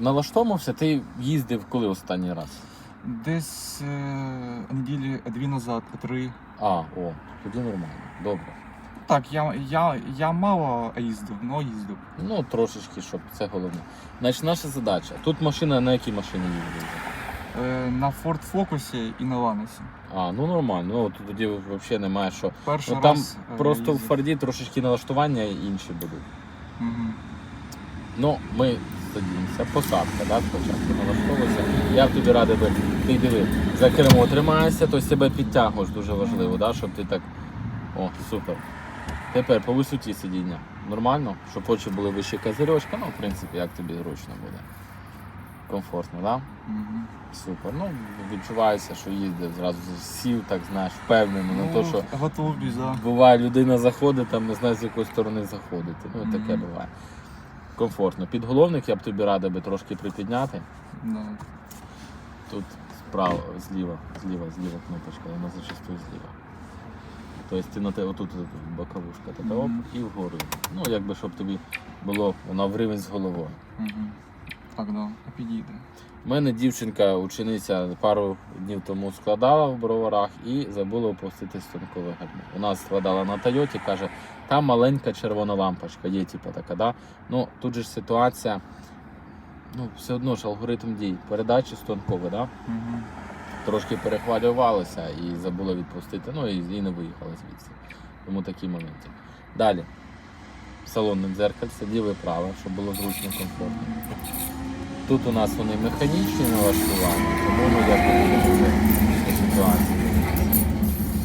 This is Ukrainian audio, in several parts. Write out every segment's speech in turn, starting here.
Налаштовувався, ти їздив коли останній раз? Десь е, неділі дві назад, три. А, о, тоді нормально. Добре. Так, я, я, я мало їздив, але їздив. Ну, трошечки, щоб це головне. Значить, наша задача. Тут машина на якій машині їздить? Е, на Ford Focus і на Ланосі. А, ну нормально. Ну от тоді взагалі немає що. Перший Ну, там раз е, просто в їздив. Форді трошечки налаштування інші будуть. Мгм. Ну, ми садимося, посадка, да, спочатку налаштовується. Я б тобі радив би, ти диви, за кермо тримаєшся, то себе підтягуєш дуже важливо, да, щоб ти так. О, супер. Тепер по висоті сидіння. Нормально, щоб очі були вище козирьочка, ну, в принципі, як тобі зручно буде. Комфортно, так? Да? Мгм. Супер. Ну, відчувається, що їздив, зразу сів, так знаєш, впевнено на те, що Готовий, да. буває, людина заходить, там не знає, з якої сторони заходити. Ну, таке буває. Комфортно. Підголовник я б тобі радив би трошки припідняти. Да. Тут справа, зліва, зліва, зліва кнопочка, вона зачастую зліва. Тобто ти на те, отут, боковушка, така оп, і вгору. Ну, якби щоб тобі було вона в рівень з головою. Мгм. Так, да. Підійде. У мене дівчинка, учениця пару днів тому складала в броварах і забула опустити станкове гальмо. У нас складала на Тойоті, каже, там маленька червона лампочка, є типу така, да? Ну тут же ж ситуація, ну все одно ж алгоритм дій. Передачі станкове, да? Мгм. трошки перехвалювалася і забула відпустити, ну і, і не виїхала звідси. Тому такі моменти. Далі. Салонне дзеркальце, ліве праве, щоб було зручно комфортно. Тут у нас вони механічні налаштування, тому ми як ситуації.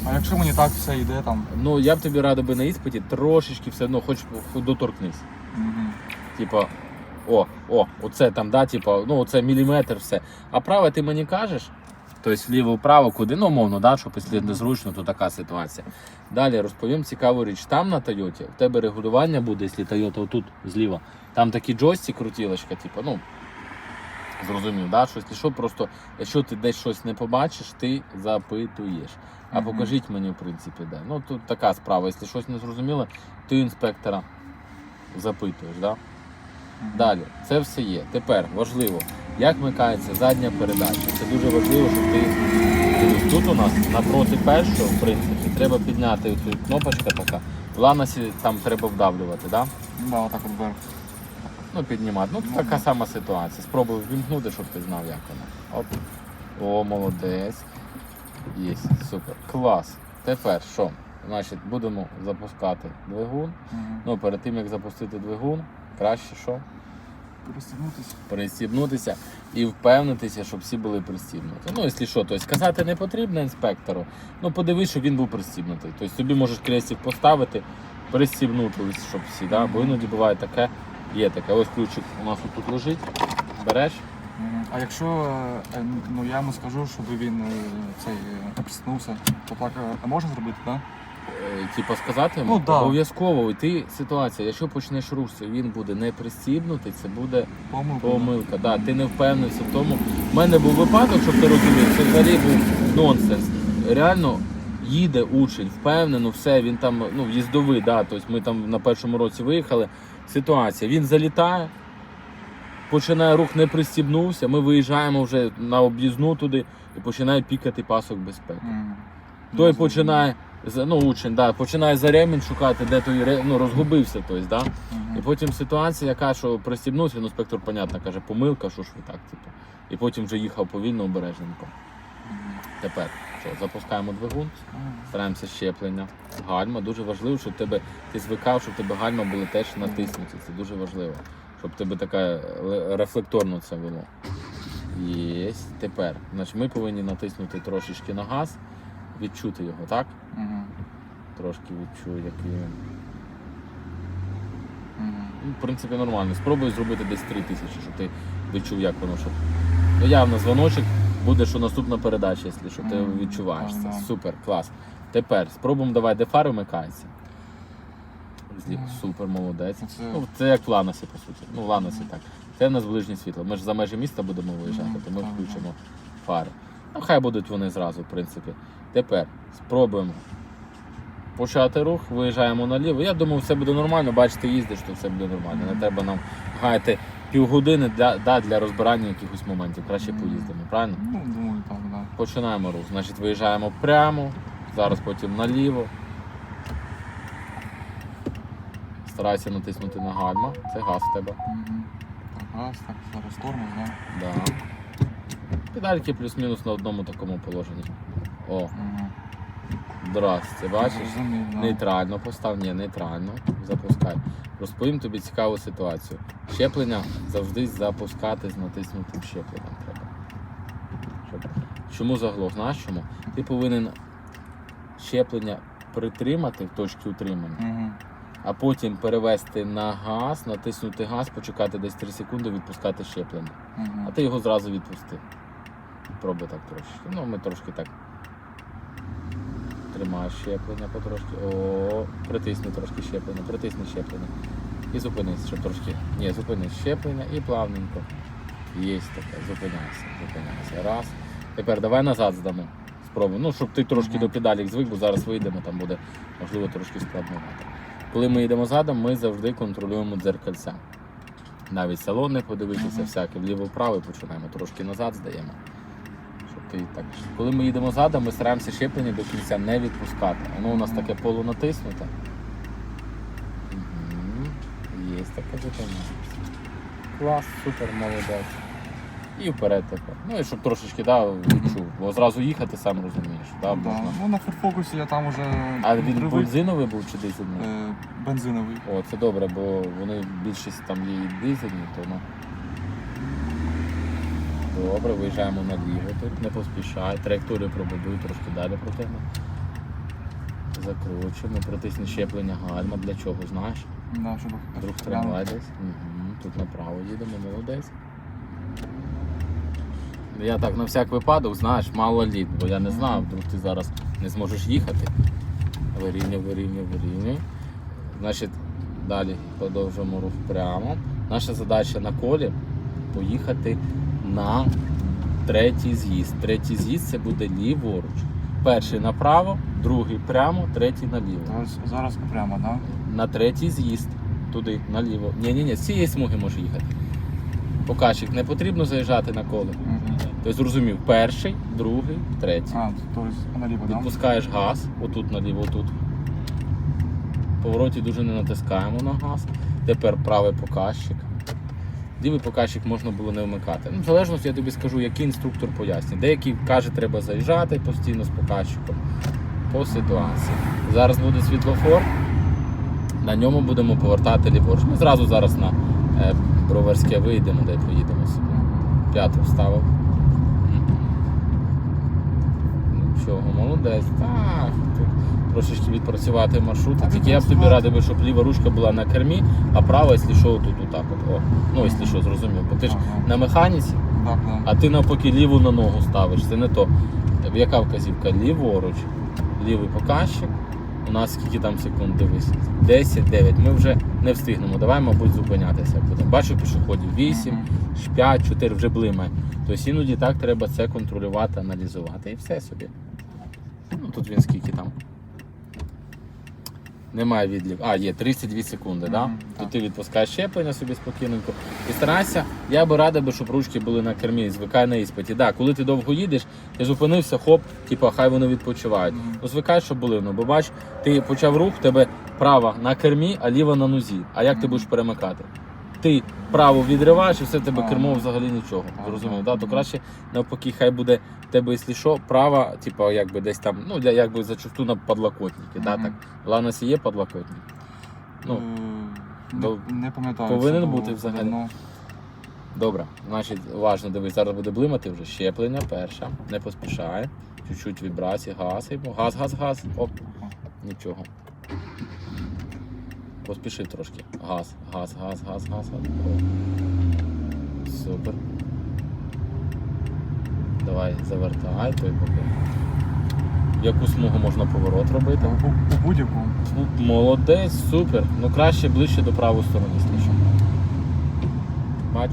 А якщо мені так все йде там. Ну я б тобі радив би на іспиті трошечки все одно, хоч доторкнись. Мгм. Типа, о, о, оце там, да, типа, ну оце міліметр, все. А праве ти мені кажеш, тобто вліво-вправо, куди, ну, умовно, да, щоб якщо незручно, то така ситуація. Далі розповім цікаву річ. Там на Тойоті в тебе регулювання буде, якщо Тойота отут зліва. Там такий джойстик, крутілочка, типу, ну. Зрозумів, да? що, якщо що, просто якщо ти десь щось не побачиш, ти запитуєш. А покажіть мені, в принципі, де. Ну тут така справа, якщо щось не зрозуміло, ти у інспектора запитуєш. Да? Далі, це все є. Тепер важливо, як вмикається задня передача. Це дуже важливо, щоб ти. Тут у нас напроти першого, в принципі, треба підняти цю кнопочка така. В ланосі там треба вдавлювати, да? Да, отак от вверх. Ну, піднімати. Ну, Ну, така сама ситуація. Спробуй ввімкнути, щоб ти знав, як вона. Оп. О, молодець. Є, супер. Клас. Тепер що? Значить, будемо запускати двигун. Ну, перед тим як запустити двигун, краще що? Перестегнутися. Пристібнутися і впевнитися, щоб всі були пристібнуті. Ну, якщо що, тобто сказати не потрібно інспектору. Ну, подивись, щоб він був пристібнутий. Тобто собі можеш крестик поставити, пристібнути, щоб всі. Да? Бо іноді буває таке, є таке. Ось ключик у нас тут лежить. Береш. А якщо е, ну, я йому скажу, щоб він е, цей е, приснувся, то так е, можна зробити, так? Е, Типа сказати йому Ну, да. обов'язково йти ситуація. Якщо почнеш рух, він буде не пристібнутий, це буде Помилка. помилка. Да, ти не впевнився в тому. У мене був випадок, щоб ти розумів, це взагалі був нонсенс. Реально їде учень, впевнено, все, він там ну, їздовий, да, тобто ми там на першому році виїхали. Ситуація. Він залітає, починає рух, не пристібнувся. Ми виїжджаємо вже на об'їзну туди і починає пікати пасок безпеки. Мгм. Той починає, ну учень, да, починає за ремінь шукати, де той ну, розгубився. Тобто, да? І потім ситуація, яка що пристібнувся, ну, інспектор, понятно, каже, помилка, що ж ви так, типу. І потім вже їхав повільно, обережненько. Тепер що, запускаємо двигун, стараємося щеплення. Гальма дуже важливо, щоб тебе ти звикав, щоб тебе гальма були теж натиснуті. Це дуже важливо. Щоб тебе така е, рефлекторно це було. Єсть. Тепер. Значить, ми повинні натиснути трошечки на газ, відчути його, так? Мгм. Трошки відчую, який він. Ну, в принципі, нормально. Спробуй зробити десь 3 тисячі, щоб ти відчув, як воно щоб. Ну, явно дзвоночок буде, що наступна передача, якщо що ти відчуваєш це. Супер, клас. Тепер спробуємо давай, де фари вмикаються. Злі- Супер, молодець. Це- Ну, це як в Ланосі, по суті. Ну, в Ланосі так. Це в нас ближнє світло. Ми ж за межі міста будемо виїжджати, то ми включимо фари. Ну, хай будуть вони зразу, в принципі. Тепер спробуємо почати рух, виїжджаємо наліво. Я думаю, все буде нормально. Бачите, їздиш, то все буде нормально. Не треба нам гаяти півгодини для, да, для розбирання якихось моментів. Краще поїздимо, правильно? Ну, думаю, так, да. Починаємо рух. Значить, виїжджаємо прямо, зараз потім наліво. Старайся натиснути на гальма. Це газ в тебе. Мгм. Так, раз, так, зараз тормоз, да. Да. Педальки плюс-мінус на одному такому положенні. О, Мгм. Здрасте, бачиш? Нейтрально постав, ні, нейтрально. Запускай. Розповім тобі цікаву ситуацію. Щеплення завжди запускати з натиснутим щепленням треба. Щоб... Чому заглох? Знаєш чому? Ти повинен щеплення притримати в точці утримання, Мгм. а потім перевести на газ, натиснути газ, почекати десь 3 секунди, відпускати щеплення. Мгм. А ти його зразу відпусти. Пробуй так трошки. Ну, ми трошки так. Тримаєш щеплення потрошки. О, притисни трошки щеплення, притисни щеплення. І зупинись, щоб трошки. Ні, зупинись щеплення і плавненько. Є таке, зупиняйся, зупиняйся. Раз. Тепер давай назад здамо. Спробуй. Ну, щоб ти трошки до педалік звик, бо зараз вийдемо, там буде, можливо, трошки складновато. Коли ми йдемо задом, ми завжди контролюємо дзеркальця. Навіть салони подивитися, всяке вліво-вправо починаємо, трошки назад здаємо. Ти так. Коли ми їдемо задом, ми стараємося щеплення до кінця не відпускати. Воно у нас таке полунатиснуте. Угу. Є таке зупиняється. Клас, супер, молодець. І вперед тепер. Ну і щоб трошечки да, відчув. Бо зразу їхати, сам розумієш. Да, Да. можна. Ну, на форфокусі я там уже А він привик. бензиновий був чи дизельний? Е, бензиновий. О, це добре, бо вони більшість там є і дизельні, то ну. Добре, виїжджаємо на наліво тут, не поспішай. Траєкторію пробудуй, трошки далі протягни. Закручуємо, притисни щеплення гальма. Для чого, знаєш? Да, щоб прямо. трамвай десь. Угу. Тут направо їдемо, молодець. Я так на всяк випадок, знаєш, мало літ, бо я не знав, вдруг ти зараз не зможеш їхати. Вирівнюй, вирівнюй, вирівнюй. Значить, далі продовжуємо рух прямо. Наша задача на колі поїхати на третій з'їзд. Третій з'їзд це буде ліворуч. Перший направо, другий прямо, третій наліво. Зараз, зараз прямо, да? На третій з'їзд. Туди, наліво. Ні, ні, з цієї смуги може їхати. Покажчик, не потрібно заїжджати на коло. Тобто зрозумів, перший, другий, третій. А, то есть наліво, да? Відпускаєш газ, отут наліво, отут. В повороті дуже не натискаємо на газ. Тепер правий показчик. Лівий показчик можна було не вмикати. Ну, в залежності я тобі скажу, який інструктор пояснює. Деякий каже, треба заїжджати постійно з показчиком по ситуації. Зараз буде світлофор, на ньому будемо повертати ліворуч. Ми зразу зараз на е, Броварське вийдемо, де поїдемо собі. П'яту вставив. Нічого, молодець. Так, трошечки відпрацювати маршрут. Тільки я б тобі радив, би, щоб ліва ручка була на кермі, а права, якщо що, тут отак от. О. Ну, якщо що, зрозумів. Бо ти ж Ага. на механіці, Так, а ти навпаки ліву на ногу ставиш. Це не то. Яка вказівка? Ліворуч. Лівий показчик. У нас скільки там секунд дивись? 10, 9. Ми вже не встигнемо. Давай, мабуть, зупинятися будемо. Бачу пішоходів 8, 5, 4 вже блимає. Тобто іноді так треба це контролювати, аналізувати і все собі. Ну тут він скільки там. Немає відлік. А, є 32 секунди, да? Мгм, То ти відпускаєш щеплення собі спокійненько. І старайся, я би радив, би, щоб ручки були на кермі, звикай на іспиті. Да, коли ти довго їдеш, ти зупинився, хоп, типу, хай вони відпочивають. Мгм. Ну звикай, щоб були. Ну, бо бач, ти почав рух, тебе права на кермі, а ліва на нозі. А як ти будеш перемикати? Ти право відриваєш і все в тебе кермо взагалі нічого. Зрозумів, да? то краще навпаки, хай буде в тебе, якщо що, права, типу, якби десь там, ну, для- якби зачасту на подлокотники. Да, так? В Ланосі є подлокотник. Ну, Е, до- не, не пам'ятаю. повинен це бути взагалі. давно. Добре, значить, уважно дивись, зараз буде блимати вже щеплення перша, не поспішай. Чуть-чуть вібрації, газ, газ, газ, газ. Оп, нічого. Поспішив трошки. Газ, газ, газ, газ, газ, газ. О. Супер. Давай, завертай, той поки. Яку смугу можна поворот робити? У, будь-яку. Молодець, супер. Ну краще ближче до правої сторони, сліше. Бач,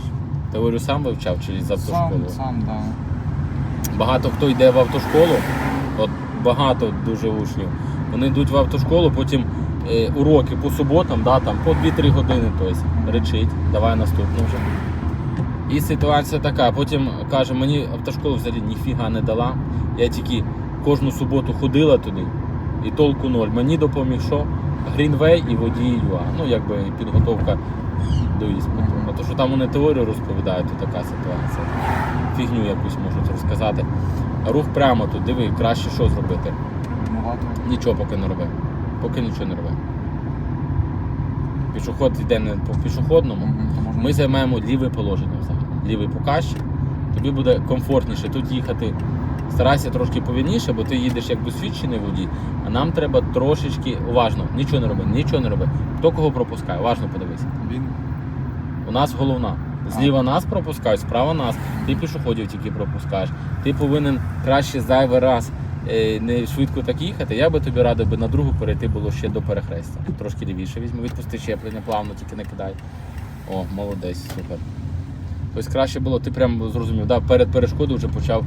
теорію сам вивчав чи з автошколу? Сам, сам, да. Багато хто йде в автошколу, от багато дуже учнів. Вони йдуть в автошколу, потім уроки по суботам, да, там, по 2-3 години, тобто речить. Давай наступну вже. І ситуація така. Потім каже, мені автошкола взагалі ніфіга не дала. Я тільки кожну суботу ходила туди, і толку ноль. Мені допоміг що? Greenway і водій ЮА. Ну, якби підготовка до іспиту. А то, що там вони теорію розповідають, то така ситуація. Фігню якусь можуть розказати. Рух прямо тут, диви, краще що зробити. Нічого поки не роби. Поки нічого не роби. Пішоход йде не по пішохідному. Ми займаємо ліве положення взагалі. Лівий показчик. Тобі буде комфортніше тут їхати. Старайся трошки повільніше, бо ти їдеш як досвідчений водій, а нам треба трошечки уважно. Нічого не роби, нічого не роби. Хто кого пропускає? Уважно подивися. Він У нас головна. Зліва нас пропускають, справа нас. Ти пішоходів тільки пропускаєш. Ти повинен краще зайвий раз не швидко так їхати. Я би тобі радив би на другу перейти було ще до перехрестя. Трошки лівіше візьми, відпусти щеплення, плавно тільки не кидай. О, молодець, супер. Тобто краще було, ти прям зрозумів, да, перед перешкодою вже почав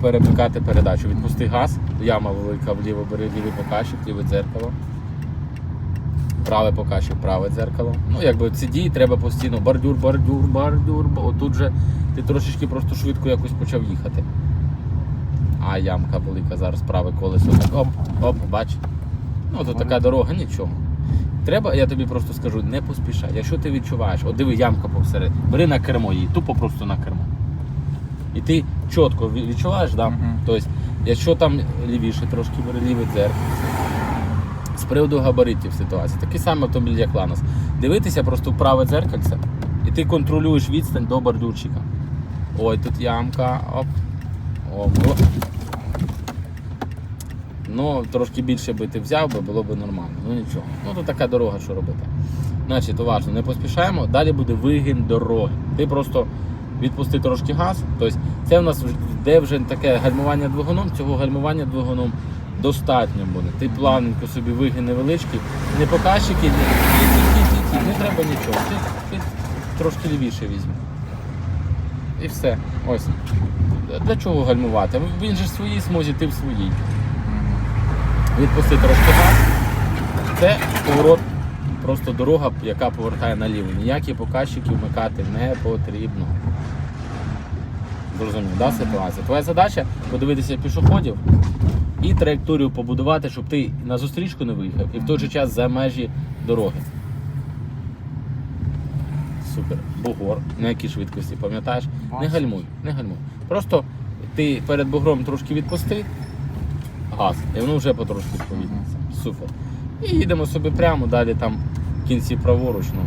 перемикати передачу. Відпусти газ, яма велика вліво, бери лівий покащик, ліве дзеркало. Праве покащик, праве дзеркало. Ну, якби ці дії треба постійно. Бордюр, бордюр, бордюр. Бо отут же ти трошечки просто швидко якось почав їхати. А ямка велика зараз праве колесо. Так, оп, оп, бач. Ну, то така дорога, нічого. Треба, я тобі просто скажу, не поспішай. Якщо ти відчуваєш, от диви, ямка посеред, бери на кермо її, тупо просто на кермо. І ти чітко відчуваєш, да? Мгм. Тобто, якщо там лівіше трошки бери лівий дзеркало. З приводу габаритів ситуації, такий самий автомобіль, як Ланос. Дивитися просто в праве дзеркальце, і ти контролюєш відстань до бордюрчика. Ой, тут ямка, оп. Оп. Ну, трошки більше би ти взяв би, було б нормально. Ну нічого. Ну то така дорога, що робити. Значить, уважно, не поспішаємо. Далі буде вигін дороги. Ти просто відпусти трошки газ. Тобто це в нас де вже таке гальмування двигуном, цього гальмування двигуном достатньо буде. Ти плавненько собі вигін невеличкий, не показчики, ні, не треба нічого. Ти, ти трошки лівіше візьми. І все. Ось. Для чого гальмувати? Він же в своїй смузі, ти в своїй. Мгм. Відпусти трошки газ. Це поворот, просто дорога, яка повертає наліво. Ніякі показчики вмикати не потрібно. Зрозумів, да, ситуація? Твоя задача подивитися пішоходів і траєкторію побудувати, щоб ти на зустрічку не виїхав і в той же час за межі дороги. Супер. Бугор. На якій швидкості, пам'ятаєш? Не гальмуй, не гальмуй. Просто ти перед бугром трошки відпусти газ, і воно вже потрошки сповільниться. Супер. І їдемо собі прямо, далі там в кінці праворуч. Ну.